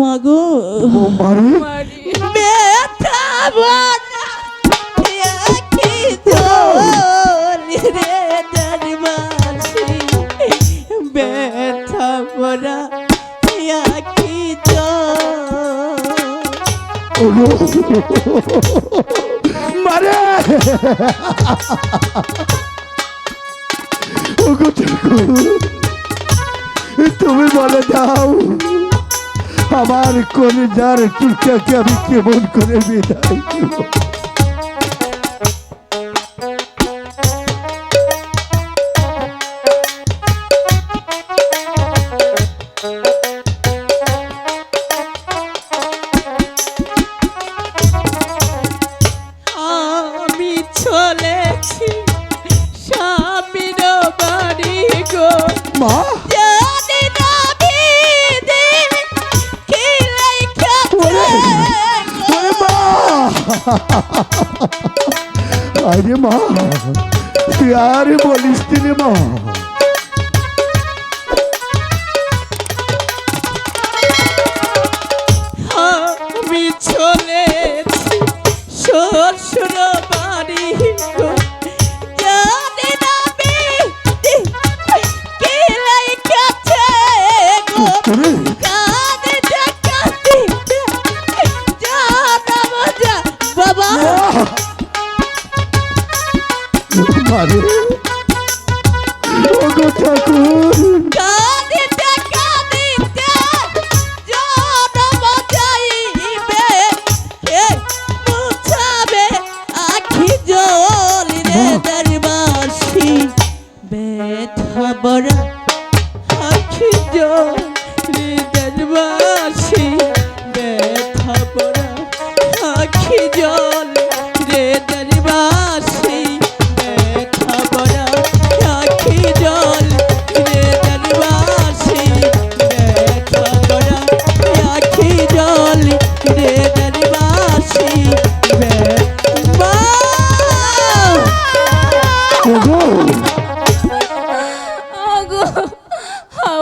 মারি? ব্যথা ভরা একই রে দরবাসি ব্যথা ভরা একই মারে! তুমি বলে দাও। আমার যার টুকটাকে আমি কেমন করে বিদায় চলেছি স্বামীর বাড়ি গো। মা আরে মা তুই আর বলিস রে মা। ওগো ঠাকুর। মুছাবে আখি জল দরবাসি।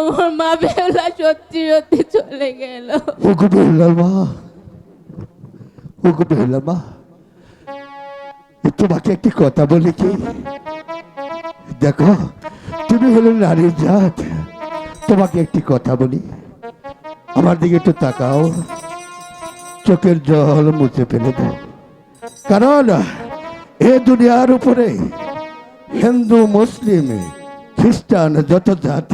আমার মা বেলা সত্যি সত্যি চলে গেল। ওগো বেহুলার মা, ওগো বেহুলার মা। তোমাকে একটি কথা বলি কি? দেখো, তুমি হলো নারীর জাত। তোমাকে একটি কথা বলি। আমার দিকে একটু তাকাও। চোখের জল মুছে ফেলে দাও। কারণ এ দুনিয়ার উপরে হিন্দু, মুসলিম, খ্রিস্টান, যত জাতি